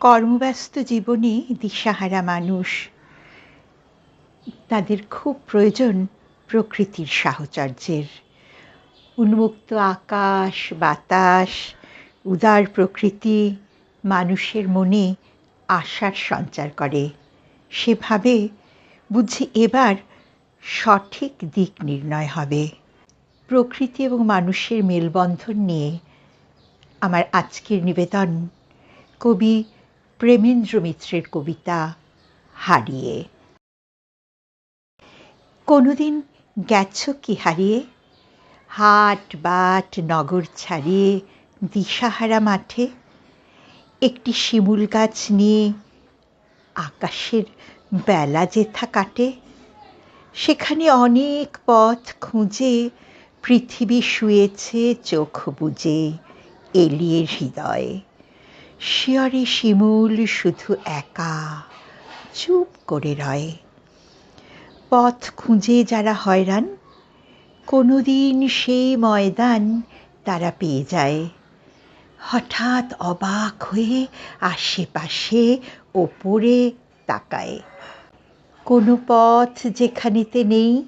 কর্মব্যস্ত জীবনে দিশাহারা মানুষ। তাদের খুব প্রয়োজন প্রকৃতির সাহচর্যের। উন্মুক্ত আকাশ, বাতাস, উদার প্রকৃতি মানুষের মনে আশার সঞ্চার করে। সেভাবে বুঝি এবার সঠিক দিক নির্ণয় হবে। প্রকৃতি এবং মানুষের মেলবন্ধন নিয়ে আমার আজকের নিবেদন কবি প্রেমেন্দ্র মিত্রের কবিতা হারিয়ে। কোনোদিন গেছ কি হারিয়ে? হাট বাট নগর ছাড়িয়ে দিশাহারা মাঠে? একটি শিমুল গাছ নিয়ে আকাশের বেলা যেথা কাটে, সেখানে অনেক পথ খুঁজে পৃথিবী শুয়েছে চোখ বুজে এলিয়ে হৃদয়ে। শিয়রে শিমুল শুধু একা। চুপ করে রয়ে। পথ খুঁজে যারা হয়রান কোনো দিন সেই ময়দান তারা পেয়ে যায়। হঠাৎ অবাক হয়ে আশেপাশে ওপরে তাকায়। কোনো পথ যেখানেতে নেই,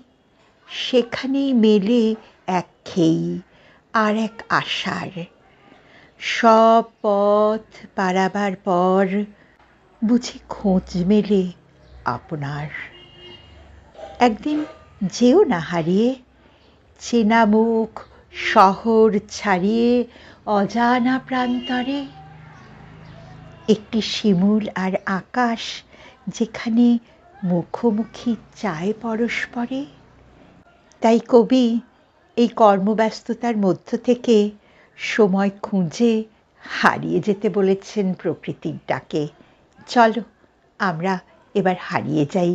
সেখানেই মেলে এক খেই আর এক আশার। সব পথ পারাবার পর বুঝি খোঁজ মেলে আপনার। একদিন যেও না হারিয়ে, চেনা মুখ শহর ছাড়িয়ে অজানা প্রান্তরে, একটি শিমুল আর আকাশ যেখানে মুখোমুখি চায় পরস্পরে। তাই কবি এই কর্মব্যস্ততার মধ্য থেকে সময় খুঁজে হারিয়ে যেতে বলেছেন প্রকৃতির ডাকে। চলো আমরা এবার হারিয়ে যাই